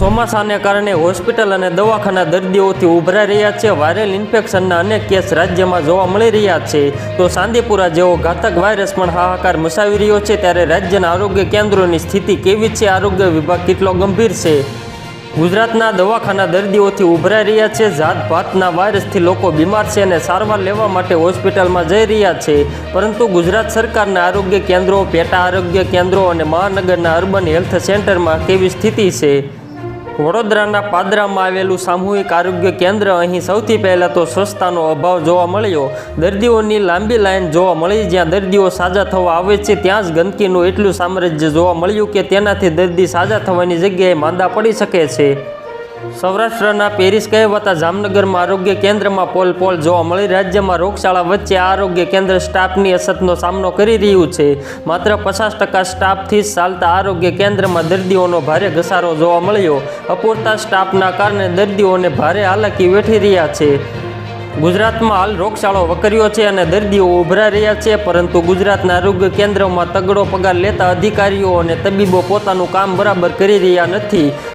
ચોમાસાને કારણે હોસ્પિટલ અને દવાખાના દર્દીઓથી ઉભરાઈ રહ્યા છે. વાયરલ ઇન્ફેક્શનના અનેક કેસ રાજ્યમાં જોવા મળી રહ્યા છે. તો સાંદીપુરા જેવો ઘાતક વાયરસ પણ હાહાકાર મચાવી રહ્યો છે. ત્યારે રાજ્યના આરોગ્ય કેન્દ્રોની સ્થિતિ કેવી છે? આરોગ્ય વિભાગ કેટલો ગંભીર છે? ગુજરાતના દવાખાના દર્દીઓથી ઉભરાઈ રહ્યા છે. જાત ભાતના વાયરસથી લોકો બીમાર છે અને સારવાર લેવા માટે હોસ્પિટલમાં જઈ રહ્યા છે. પરંતુ ગુજરાત સરકારના આરોગ્ય કેન્દ્રો, પેટા આરોગ્ય કેન્દ્રો અને મહાનગરના અર્બન હેલ્થ સેન્ટરમાં કેવી સ્થિતિ છે? વડોદરાના પાદરામાં આવેલું સામૂહિક આરોગ્ય કેન્દ્ર અહીં સૌથી પહેલાં તો સ્વચ્છતાનો અભાવ જોવા મળ્યો. દર્દીઓની લાંબી લાઈન જોવા મળી, જ્યાં દર્દીઓ સાજા થવા આવે છે, ત્યાં જ ગંદકીનું એટલું સામ્રાજ્ય જોવા મળ્યું કે તેનાથી દર્દી સાજા થવાની જગ્યાએ માંદા પડી શકે છે. સૌરાષ્ટ્રના પેરિસ કહેવાતા જામનગરમાં આરોગ્ય કેન્દ્રમાં પોલ પોલ જોવા મળી. રાજ્યમાં રોગચાળા વચ્ચે આરોગ્ય કેન્દ્ર સ્ટાફની અછતનો સામનો કરી રહ્યું છે. માત્ર પચાસ ટકા સ્ટાફથી ચાલતા આરોગ્ય કેન્દ્રમાં દર્દીઓનો ભારે ઘસારો જોવા મળ્યો. અપૂરતા સ્ટાફના કારણે દર્દીઓને ભારે હાલાકી વેઠી રહ્યા છે. ગુજરાતમાં હાલ રોગચાળો વકર્યો છે અને દર્દીઓ ઉભરાઈ રહ્યા છે, પરંતુ ગુજરાતના આરોગ્ય કેન્દ્રોમાં તગડો પગાર લેતા અધિકારીઓ અને તબીબો પોતાનું કામ બરાબર કરી રહ્યા નથી.